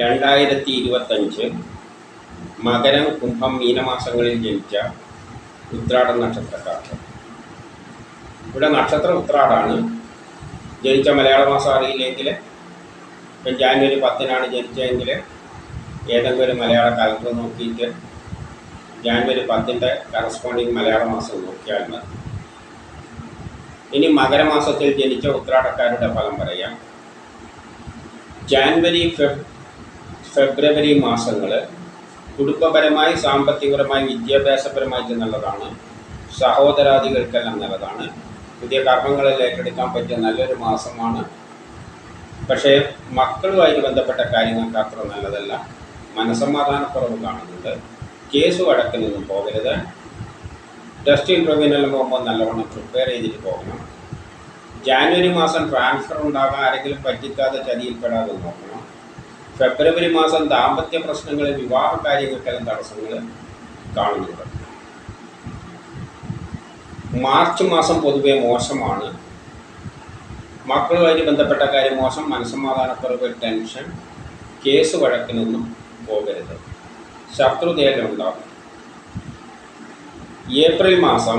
രണ്ടായിരത്തി ഇരുപത്തഞ്ച് മകരം കുംഭം മീനമാസങ്ങളിൽ ജനിച്ച ഉത്രാടം നക്ഷത്രക്കാർക്ക്. ഇവിടെ നക്ഷത്രം ഉത്രാടാണ്. ജനിച്ച മലയാള മാസം അറിയില്ലെങ്കിൽ ഇപ്പം ജാനുവരി പത്തിനാണ് ജനിച്ചതെങ്കിൽ ഏതെങ്കിലും ഒരു മലയാള കലണ്ടർ നോക്കിയിട്ട് ജാനുവരി പത്തിന്റെ കറസ്പോണ്ടിങ് മലയാള മാസം നോക്കിയാൽ മതി. ഇനി മകരമാസത്തിൽ ജനിച്ച ഉത്രാടക്കാരുടെ ഫലം പറയാം. ജാനുവരി ഫെബ് ഫെബ്രുവരി മാസങ്ങൾ കുടുംബപരമായി സാമ്പത്തികപരമായി വിദ്യാഭ്യാസപരമായിട്ട് നല്ലതാണ് സഹോദരാദികൾക്കെല്ലാം നല്ലതാണ്. പുതിയ കർമ്മങ്ങളിൽ ഏറ്റെടുക്കാൻ പറ്റിയ നല്ലൊരു മാസമാണ്. പക്ഷേ മക്കളുമായിട്ട് ബന്ധപ്പെട്ട കാര്യങ്ങൾക്ക് അത്ര നല്ലതല്ല. മനസമാധാനക്കുറവ് കാണുന്നുണ്ട്. കേസ് വടക്കിനൊന്നും പോകരുത്. ടെസ്റ്റ് ഇന്റർവ്യൂവിനെല്ലാം പോകുമ്പോൾ നല്ലവണ്ണം പ്രിപ്പയർ ചെയ്തിട്ട് പോകണം. ജാനുവരി മാസം ട്രാൻസ്ഫർ ഉണ്ടാകാൻ ആരെങ്കിലും പറ്റിക്കാതെ ചതിയിൽപ്പെടാതെ നോക്കണം. ഫെബ്രുവരി മാസം ദാമ്പത്യ പ്രശ്നങ്ങളിൽ വിവാഹ കാര്യങ്ങൾക്കെല്ലാം തടസ്സങ്ങൾ കാണുന്നുണ്ട്. മാർച്ച് മാസം പൊതുവെ മോശമാണ്. മക്കളുമായിട്ട് ബന്ധപ്പെട്ട കാര്യം മോശം മനസ്സമാധാനക്കുറവ് ടെൻഷൻ കേസ് വഴക്കിനൊന്നും പോകരുത്. ശത്രുതയെല്ലാം ഉണ്ടാകും. ഏപ്രിൽ മാസം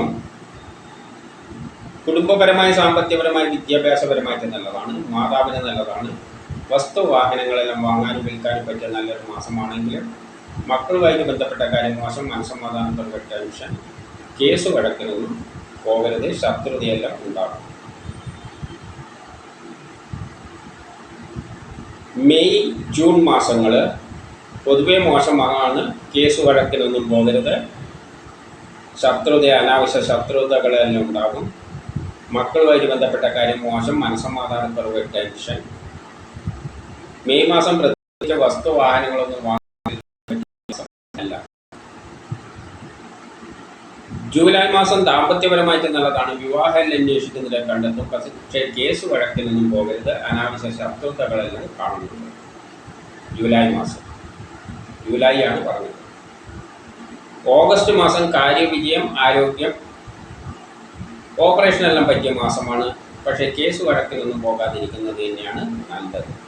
കുടുംബപരമായി സാമ്പത്തികപരമായി വിദ്യാഭ്യാസപരമായിട്ട് നല്ലതാണ് മാതാവിന് നല്ലതാണ് വസ്തു വാഹനങ്ങളെല്ലാം വാങ്ങാനും വിൽക്കാനും പറ്റിയ നല്ലൊരു മാസമാണെങ്കിൽ മക്കളുമായിട്ട് ബന്ധപ്പെട്ട കാര്യം മോശം മനസ്സമാധാനം മനസ്സമാധാനപ്പെടുന്ന ടെൻഷൻ കേസ് വഴക്കിനൊന്നും പോകരുത് ശത്രുതയെല്ലാം ഉണ്ടാകും മെയ് ജൂൺ മാസങ്ങൾ പൊതുവെ മോശമാണ് കേസ് വഴക്കിനൊന്നും പോകരുത്. ശത്രുത അനാവശ്യ ശത്രുതകളെല്ലാം ഉണ്ടാകും. മക്കളുമായിട്ട് ബന്ധപ്പെട്ട കാര്യം മോശം മനസ്സമാധാനക്കുറവ് ടെൻഷൻ മെയ് മാസം പ്രത്യേകിച്ച് വസ്തു വാഹനങ്ങളൊന്നും വാങ്ങാൻ ജൂലൈ മാസം ദാമ്പത്യപരമായിട്ട് നല്ലതാണ് വിവാഹം അന്വേഷിക്കുന്നതിനെ കണ്ടെത്തും. പക്ഷേ കേസ് വഴക്കിൽ നിന്നും പോകരുത്. അനാവശ്യ ശത്രുതകളെല്ലാം കാണുന്നുണ്ട്. ജൂലൈ മാസം. ജൂലൈ ആണ് പറഞ്ഞത്. ഓഗസ്റ്റ് മാസം കാര്യവിജയം ആരോഗ്യം. ഓപ്പറേഷനെല്ലാം പറ്റിയ മാസമാണ്. പക്ഷേ കേസ് വഴക്കിലൊന്നും പോകാതിരിക്കുന്നത് തന്നെയാണ് നല്ലത്.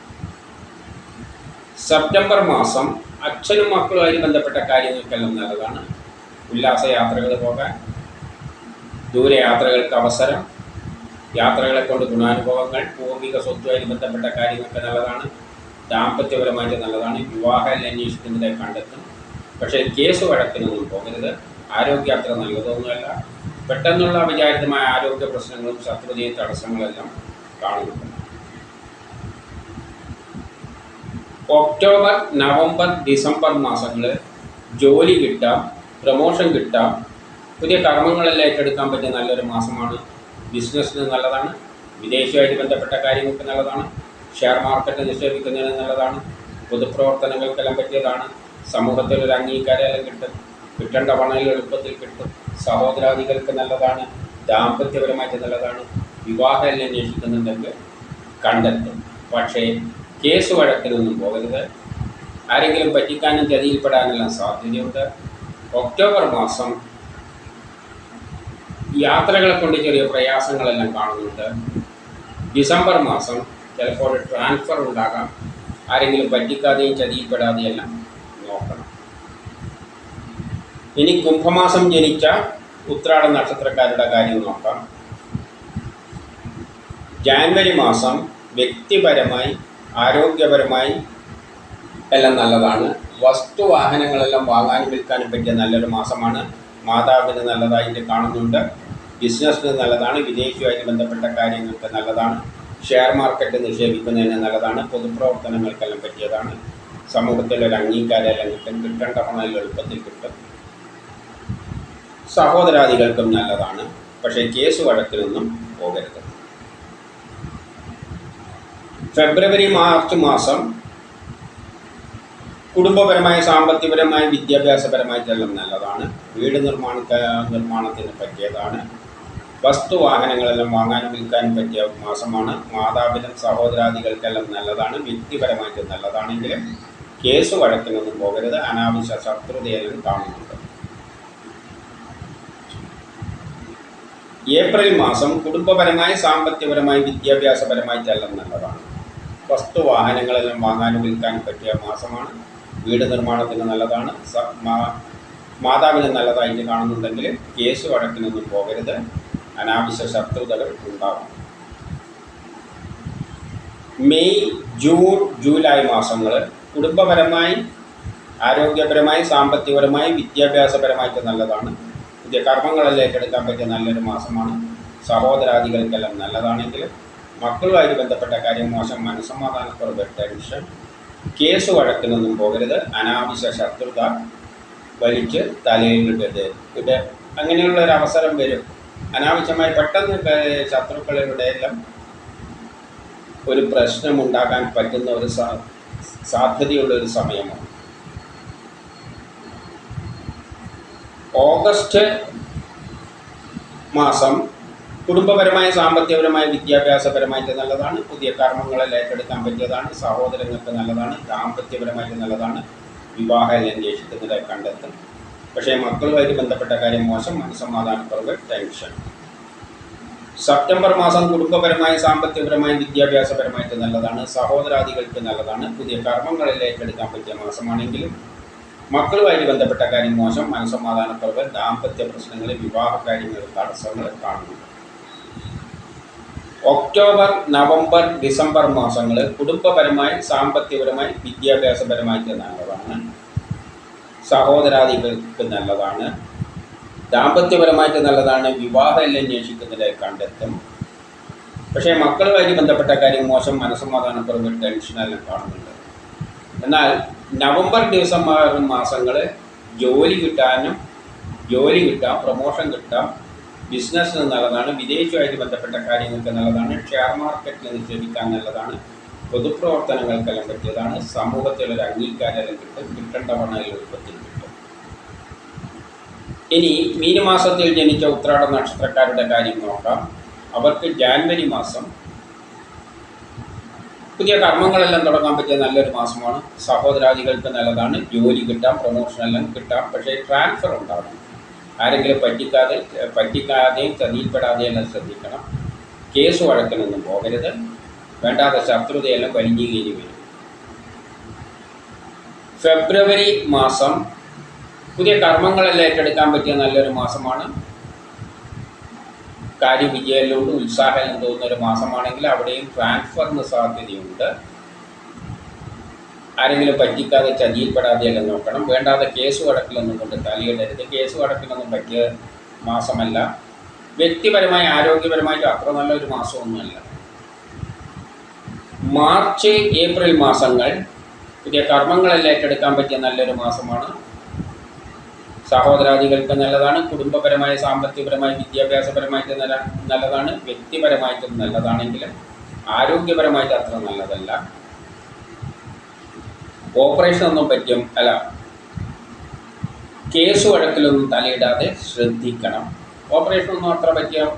സെപ്റ്റംബർ മാസം അച്ഛനും മക്കളുമായി ബന്ധപ്പെട്ട കാര്യങ്ങൾക്കെല്ലാം നല്ലതാണ്. ഉല്ലാസയാത്രകൾ പോകാൻ ദൂരയാത്രകൾക്ക് അവസരം യാത്രകളെ കൊണ്ട് ഗുണാനുഭവങ്ങൾ പൂർവിക സ്വത്തുമായി ബന്ധപ്പെട്ട കാര്യങ്ങൾക്ക് നല്ലതാണ്. ദാമ്പത്യപരമായിട്ട് നല്ലതാണ്. വിവാഹം അന്വേഷിക്കുന്നതിനെ കണ്ടെത്തും. പക്ഷേ കേസ് വഴക്കിനൊന്നും പോകരുത്. ആരോഗ്യാത്ര നല്ലതൊന്നുമല്ല. പെട്ടെന്നുള്ള വിചാരിതമായ ആരോഗ്യ പ്രശ്നങ്ങളും ശത്രുതയും തടസ്സങ്ങളെല്ലാം കാണുന്നുണ്ട്. ഒക്ടോബർ നവംബർ ഡിസംബർ മാസങ്ങൾ ജോലി കിട്ടാം പ്രൊമോഷൻ കിട്ടാം. പുതിയ കർമ്മങ്ങളെല്ലാം ഏറ്റെടുക്കാൻ പറ്റിയ നല്ലൊരു മാസമാണ്. ബിസിനസ്സിന് നല്ലതാണ്. വിദേശമായിട്ട് ബന്ധപ്പെട്ട കാര്യങ്ങൾക്ക് നല്ലതാണ്. ഷെയർ മാർക്കറ്റ് നിക്ഷേപിക്കുന്നതിന് നല്ലതാണ്. പൊതുപ്രവർത്തനങ്ങൾക്കെല്ലാം പറ്റിയതാണ്. സമൂഹത്തിൽ ഒരു അംഗീകാരമെല്ലാം കിട്ടും. കിട്ടേണ്ട പണം എളുപ്പത്തിൽ കിട്ടും. സഹോദരാദികൾക്ക് നല്ലതാണ്. ദാമ്പത്യപരമായിട്ട് നല്ലതാണ്. വിവാഹം അന്വേഷിക്കുന്നുണ്ടെങ്കിൽ കണ്ടെത്തും. പക്ഷേ കേസ് വഴക്കിനൊന്നും പോകരുത്. ആരെങ്കിലും പറ്റിക്കാനും ചതിയിൽപ്പെടാനെല്ലാം സാധ്യതയുണ്ട്. ഒക്ടോബർ മാസം യാത്രകളെ കൊണ്ട് ചെറിയ പ്രയാസങ്ങളെല്ലാം കാണുന്നുണ്ട്. ഡിസംബർ മാസം ചിലപ്പോൾ ട്രാൻസ്ഫർ ഉണ്ടാകാം. ആരെങ്കിലും പറ്റിക്കാതെയും ചതിയിൽപ്പെടാതെയും എല്ലാം നോക്കണം. ഇനി കുംഭമാസം ജനിച്ച ഉത്രാട നക്ഷത്രക്കാരുടെ കാര്യം നോക്കാം. ജാനുവരി മാസം വ്യക്തിപരമായി ആരോഗ്യപരമായി എല്ലാം നല്ലതാണ്. വസ്തുവാഹനങ്ങളെല്ലാം വാങ്ങാനും വിൽക്കാനും പറ്റിയ നല്ലൊരു മാസമാണ്. മാതാവിന് നല്ലതായിട്ട് കാണുന്നുണ്ട്. ബിസിനസ്സിന് നല്ലതാണ്. വിദേശവുമായിട്ട് ബന്ധപ്പെട്ട കാര്യങ്ങൾക്ക് നല്ലതാണ്. ഷെയർ മാർക്കറ്റ് നിക്ഷേപിക്കുന്നതിന് നല്ലതാണ്. പൊതുപ്രവർത്തനങ്ങൾക്കെല്ലാം പറ്റിയതാണ്. സമൂഹത്തിൽ ഒരു അംഗീകാരമെല്ലാം കിട്ടും. കിട്ടേണ്ട പണം എളുപ്പത്തിൽ കിട്ടും. സഹോദരാദികൾക്കും നല്ലതാണ്. പക്ഷേ കേസ് വഴക്കിലൊന്നും പോകരുത്. ഫെബ്രുവരി മാർച്ച് മാസം കുടുംബപരമായ സാമ്പത്തികപരമായ വിദ്യാഭ്യാസപരമായ വിദ്യാഭ്യാസപരമായിട്ടെല്ലാം നല്ലതാണ്. വീട് നിർമ്മാണ നിർമ്മാണത്തിന് പറ്റിയതാണ്. വസ്തു വാഹനങ്ങളെല്ലാം വാങ്ങാനും വിൽക്കാനും പറ്റിയ മാസമാണ്. മാതാപിനും സഹോദരാദികൾക്കെല്ലാം നല്ലതാണ്. വ്യക്തിപരമായിട്ട് നല്ലതാണെങ്കിൽ കേസ് വഴക്കിനൊന്നും പോകരുത്. അനാവശ്യ ശത്രുതയെല്ലാം കാണുന്നുണ്ട്. ഏപ്രിൽ മാസം കുടുംബപരമായി സാമ്പത്തികപരമായി വിദ്യാഭ്യാസപരമായിട്ടെല്ലാം നല്ലതാണ്. വസ്തു വാഹനങ്ങളെല്ലാം വാങ്ങാനും വിൽക്കാനും പറ്റിയ മാസമാണ്. വീട് നിർമ്മാണത്തിന് നല്ലതാണ്. മാതാവിന് നല്ലതായിട്ട് കാണുന്നുണ്ടെങ്കിൽ കേസ് വഴക്കിനൊന്നും പോകരുത്. അനാവശ്യ ശത്രുതകൾ ഉണ്ടാകും മെയ് ജൂൺ ജൂലൈ മാസങ്ങൾ കുടുംബപരമായി ആരോഗ്യപരമായി സാമ്പത്തികപരമായി വിദ്യാഭ്യാസപരമായിട്ട് നല്ലതാണ്. പുതിയ കർമ്മങ്ങളെല്ലാം ഏറ്റെടുക്കാൻ പറ്റിയ നല്ലൊരു മാസമാണ്. സഹോദരാദികൾക്കെല്ലാം നല്ലതാണെങ്കിൽ മക്കളുമായിട്ട് ബന്ധപ്പെട്ട കാര്യം മോശം മനസ്സമാധാനക്കുറവ് ടെൻഷൻ കേസ് വഴക്കിനൊന്നും പോകരുത്. അനാവശ്യ ശത്രുത വലിച്ച് തലയിലിടരുത് ഇത് അങ്ങനെയുള്ള ഒരു അവസരം വരും. അനാവശ്യമായി പെട്ടെന്ന് ശത്രുക്കളുടെ എല്ലാം ഒരു പ്രശ്നമുണ്ടാക്കാൻ പറ്റുന്ന ഒരു സാധ്യതയുള്ള ഒരു സമയമാണ്. ഓഗസ്റ്റ് മാസം കുടുംബപരമായ സാമ്പത്തികപരമായ വിദ്യാഭ്യാസപരമായിട്ട് നല്ലതാണ്. പുതിയ കർമ്മങ്ങളെ ഏറ്റെടുക്കാൻ പറ്റിയതാണ്. സഹോദരങ്ങൾക്ക് നല്ലതാണ്. ദാമ്പത്യപരമായിട്ട് നല്ലതാണ്. വിവാഹം അന്വേഷിക്കുന്നതായി കണ്ടെത്തും. പക്ഷേ മക്കളുമായിട്ട് ബന്ധപ്പെട്ട കാര്യം മോശം. മനസ്സമാധാനക്കുറവ് ടെൻഷൻ. സെപ്റ്റംബർ മാസം കുടുംബപരമായ സാമ്പത്തികപരമായ വിദ്യാഭ്യാസപരമായിട്ട് നല്ലതാണ്. സഹോദരാദികൾക്ക് നല്ലതാണ്. പുതിയ കർമ്മങ്ങളെ ഏറ്റെടുക്കാൻ പറ്റിയ മാസമാണെങ്കിലും മക്കളുമായിട്ട് ബന്ധപ്പെട്ട കാര്യം മോശം. മനസ്സമാധാനക്കുറവ് ദാമ്പത്യ പ്രശ്നങ്ങൾ വിവാഹ കാര്യങ്ങൾ തടസ്സങ്ങൾ കാണുന്നു. ഒക്ടോബർ നവംബർ ഡിസംബർ മാസങ്ങൾ കുടുംബപരമായി സാമ്പത്തികപരമായി വിദ്യാഭ്യാസപരമായിട്ട് നല്ലതാണ്. സഹോദരാദികൾക്ക് നല്ലതാണ്. ദാമ്പത്യപരമായിട്ട് നല്ലതാണ്. വിവാഹം അന്വേഷിക്കുന്നതിലെ കണ്ടെത്തും. പക്ഷേ മക്കളുമായിട്ട് ബന്ധപ്പെട്ട കാര്യം മോശം മനസ്സമാധാനക്കുറവ് ടെൻഷനെല്ലാം കാണുന്നുണ്ട്. എന്നാൽ നവംബർ ഡിസംബർ മാസങ്ങൾ ജോലി കിട്ടാനും ജോലി കിട്ടാം പ്രൊമോഷൻ കിട്ടാം ബിസിനസ്സിന് നല്ലതാണ് വിദേശവുമായിട്ട് ബന്ധപ്പെട്ട കാര്യങ്ങൾക്ക് നല്ലതാണ് ഷെയർ മാർക്കറ്റിൽ നിക്ഷേപിക്കാൻ നല്ലതാണ് പൊതുപ്രവർത്തനങ്ങൾക്കെല്ലാം പറ്റിയതാണ് സമൂഹത്തിലൊരു അംഗീകാരം കിട്ടും കിട്ടേണ്ട പണം എളുപ്പത്തിൽ കിട്ടും. ഇനി മീനമാസത്തിൽ ജനിച്ച ഉത്രാട നക്ഷത്രക്കാരുടെ കാര്യം നോക്കാം. അവർക്ക് ജാനുവരി മാസം പുതിയ കർമ്മങ്ങളെല്ലാം തുടങ്ങാൻ പറ്റിയ നല്ലൊരു മാസമാണ്. സഹോദരാദികൾക്ക് നല്ലതാണ് ജോലി കിട്ടാം പ്രൊമോഷൻ എല്ലാം കിട്ടാം പക്ഷേ ട്രാൻസ്ഫർ ഉണ്ടാകും ആരെങ്കിലും പറ്റിക്കാതെ പറ്റിക്കാതെയും ചതിയിൽപ്പെടാതെയും ശ്രദ്ധിക്കണം. കേസ് വഴക്കിനൊന്നും പോകരുത്. വേണ്ടാത്ത ശത്രുതയെല്ലാം വലിഞ്ഞു വരും. ഫെബ്രുവരി മാസം. പുതിയ കർമ്മങ്ങളെല്ലാം ഏറ്റെടുക്കാൻ പറ്റിയ നല്ലൊരു മാസമാണ്. കാര്യവിജയത്തിലോട്ട് ഉത്സാഹം തോന്നുന്ന ഒരു മാസമാണെങ്കിൽ അവിടെയും ട്രാൻസ്ഫറിന് സാധ്യതയുണ്ട്. ആരെങ്കിലും പറ്റിക്കാതെ ചതിയിൽപ്പെടാതെയെല്ലാം നോക്കണം. വേണ്ടാതെ കേസ് വഴക്കിലൊന്നും കൊണ്ട് തലയിടരുത്. കേസ് വഴക്കിലൊന്നും പറ്റിയ മാസമല്ല. വ്യക്തിപരമായി ആരോഗ്യപരമായിട്ട് അത്ര നല്ലൊരു മാസമൊന്നുമല്ല. മാർച്ച് ഏപ്രിൽ മാസങ്ങൾ പുതിയ കർമ്മങ്ങളെല്ലാം ഏറ്റെടുക്കാൻ പറ്റിയ നല്ലൊരു മാസമാണ്. സഹോദരാദികൾക്ക് നല്ലതാണ്. കുടുംബപരമായ സാമ്പത്തികപരമായ വിദ്യാഭ്യാസപരമായിട്ട് നല്ല നല്ലതാണ്. വ്യക്തിപരമായിട്ടും നല്ലതാണെങ്കിലും ആരോഗ്യപരമായിട്ട് അത്ര നല്ലതല്ല. ഓപ്പറേഷൻ ഒന്നും പറ്റും. അല്ല. കേസ് വഴക്കിലൊന്നും തലയിടാതെ ശ്രദ്ധിക്കണം. ഓപ്പറേഷൻ ഒന്നും അത്ര പറ്റിയ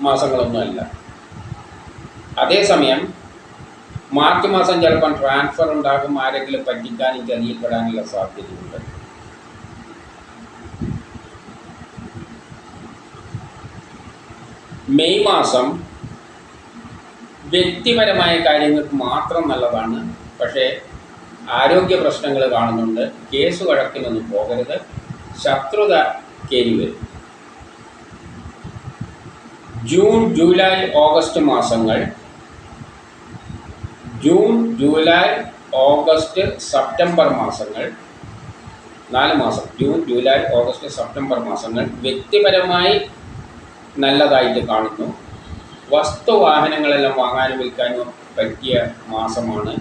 മാസങ്ങളൊന്നുമല്ല അതേസമയം മാർച്ച് മാസം ചിലപ്പം ട്രാൻസ്ഫർ ഉണ്ടാകും ആരെങ്കിലും പറ്റിക്കാനും ചതിയിൽപ്പെടാനുള്ള സാധ്യതയുണ്ട്. മെയ് മാസം വ്യക്തിപരമായ കാര്യങ്ങൾക്ക് മാത്രം നല്ലതാണ്. പക്ഷേ ആരോഗ്യ പ്രശ്നങ്ങൾ കാണുന്നുണ്ട്. കേസ് വഴക്കിനൊന്നും പോകരുത്. ശത്രുത കയറി വരും. ജൂൺ ജൂലൈ ഓഗസ്റ്റ് മാസങ്ങൾ. ജൂൺ ജൂലൈ ഓഗസ്റ്റ് സെപ്റ്റംബർ മാസങ്ങൾ. നാല് മാസം. ജൂൺ ജൂലൈ ഓഗസ്റ്റ് സെപ്റ്റംബർ മാസങ്ങൾ വ്യക്തിപരമായി നല്ലതായിട്ട് കാണുന്നു. വസ്തുവാഹനങ്ങളെല്ലാം വാങ്ങാനും വിൽക്കാനും പറ്റിയ മാസമാണ്.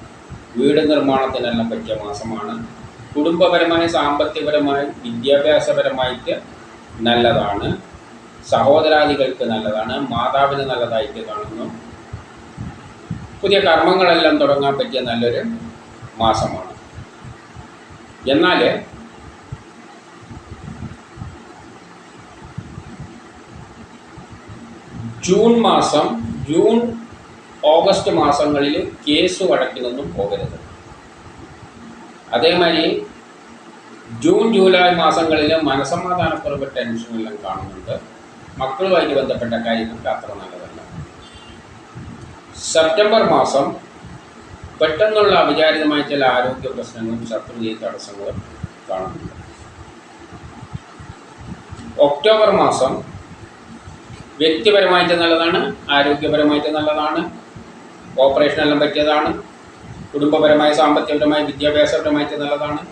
വീട് നിർമ്മാണത്തിനെല്ലാം പറ്റിയ മാസമാണ്. കുടുംബപരമായി സാമ്പത്തികപരമായി വിദ്യാഭ്യാസപരമായിട്ട് നല്ലതാണ്. സഹോദരാദികൾക്ക് നല്ലതാണ്. മാതാവിന് നല്ലതായിട്ട് കാണുന്നു. പുതിയ കർമ്മങ്ങളെല്ലാം തുടങ്ങാൻ പറ്റിയ നല്ലൊരു മാസമാണ്. എന്നാൽ ജൂൺ മാസം ജൂൺ ഓഗസ്റ്റ് മാസങ്ങളിൽ കേസ് വഴക്കിനൊന്നും പോകരുത്. അതേമാതിരി ജൂൺ ജൂലൈ മാസങ്ങളിൽ മനസമാധാനക്കുറവ് ടെൻഷനെല്ലാം കാണുന്നുണ്ട്. മക്കളുമായിട്ട് ബന്ധപ്പെട്ട കാര്യങ്ങൾക്ക് അത്ര നല്ലതല്ല. സെപ്റ്റംബർ മാസം പെട്ടെന്നുള്ള അവിചാരിതമായ ചില ആരോഗ്യ പ്രശ്നങ്ങളും ശത്രുജയ തടസ്സങ്ങളും കാണുന്നുണ്ട്. ഒക്ടോബർ മാസം വ്യക്തിപരമായിട്ട് നല്ലതാണ് ആരോഗ്യപരമായിട്ട് നല്ലതാണ് ഓപ്പറേഷൻ എല്ലാം പറ്റിയതാണ്. കുടുംബപരമായ സാമ്പത്തികപരമായ വിദ്യാഭ്യാസപരമായിട്ട് നല്ലതാണ്.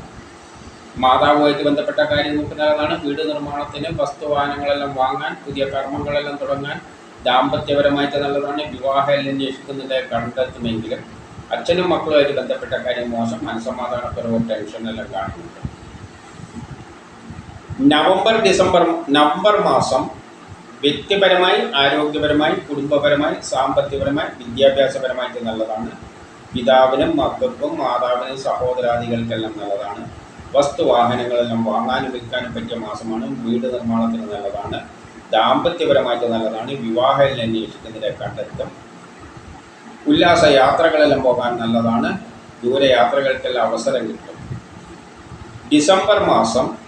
മാതാവുമായിട്ട് ബന്ധപ്പെട്ട കാര്യങ്ങൾക്ക് നല്ലതാണ് വീട് നിർമ്മാണത്തിന് വസ്തുവാഹനങ്ങളെല്ലാം വാങ്ങാൻ പുതിയ കർമ്മങ്ങളെല്ലാം തുടങ്ങാൻ ദാമ്പത്യപരമായിട്ട് നല്ലതാണ്. വിവാഹ എല്ലാം അന്വേഷിക്കുന്നത് കണ്ടെത്തുമെങ്കിലും അച്ഛനും മക്കളുമായിട്ട് ബന്ധപ്പെട്ട കാര്യം മോശം. മനസ്സമാധാനപരവും ടെൻഷനെല്ലാം കാണുന്നുണ്ട്. നവംബർ ഡിസംബർ നവംബർ മാസം വ്യക്തിപരമായി ആരോഗ്യപരമായി കുടുംബപരമായി സാമ്പത്തികപരമായി വിദ്യാഭ്യാസപരമായിട്ട് നല്ലതാണ്. പിതാവിനും മക്കൾക്കും മാതാവിനും സഹോദരാദികൾക്കെല്ലാം നല്ലതാണ്. വസ്തു വാഹനങ്ങളെല്ലാം വാങ്ങാനും വിൽക്കാനും പറ്റിയ മാസമാണ്. വീട് നിർമ്മാണത്തിന് നല്ലതാണ്. ദാമ്പത്യപരമായിട്ട് നല്ലതാണ്. വിവാഹം അന്വേഷിക്കുന്നതിന്റെ കണ്ടെത്തും. ഉല്ലാസ യാത്രകളെല്ലാം പോകാൻ നല്ലതാണ്. ദൂരയാത്രകൾക്കെല്ലാം അവസരം കിട്ടും. ഡിസംബർ മാസം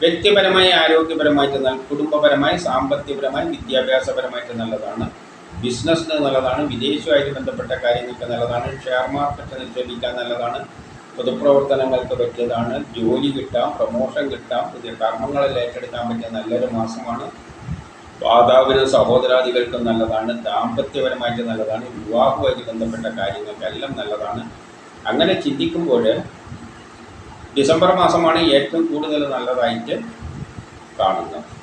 വ്യക്തിപരമായി ആരോഗ്യപരമായിട്ട് നല്ല കുടുംബപരമായി സാമ്പത്തികപരമായി വിദ്യാഭ്യാസപരമായിട്ട് നല്ലതാണ്. ബിസിനസ്സിന് നല്ലതാണ് വിദേശവുമായിട്ട് ബന്ധപ്പെട്ട കാര്യങ്ങൾക്ക് നല്ലതാണ് ഷെയർ മാർക്കറ്റ് നിക്ഷേപിക്കാൻ നല്ലതാണ് പൊതുപ്രവർത്തനങ്ങൾക്ക് പറ്റിയതാണ് ജോലി കിട്ടാം പ്രൊമോഷൻ കിട്ടാം പുതിയ കർമ്മങ്ങളിൽ ഏറ്റെടുക്കാൻ പറ്റിയ നല്ലൊരു മാസമാണ്. മാതാവിനും സഹോദരാദികൾക്കും നല്ലതാണ് ദാമ്പത്യപരമായിട്ട് നല്ലതാണ് വിവാഹവുമായിട്ട് ബന്ധപ്പെട്ട കാര്യങ്ങൾക്കെല്ലാം നല്ലതാണ്. അങ്ങനെ ചിന്തിക്കുമ്പോൾ ഡിസംബർ മാസമാണ് ഏറ്റവും കൂടുതൽ നല്ലതായിട്ട് കാണുന്നത്.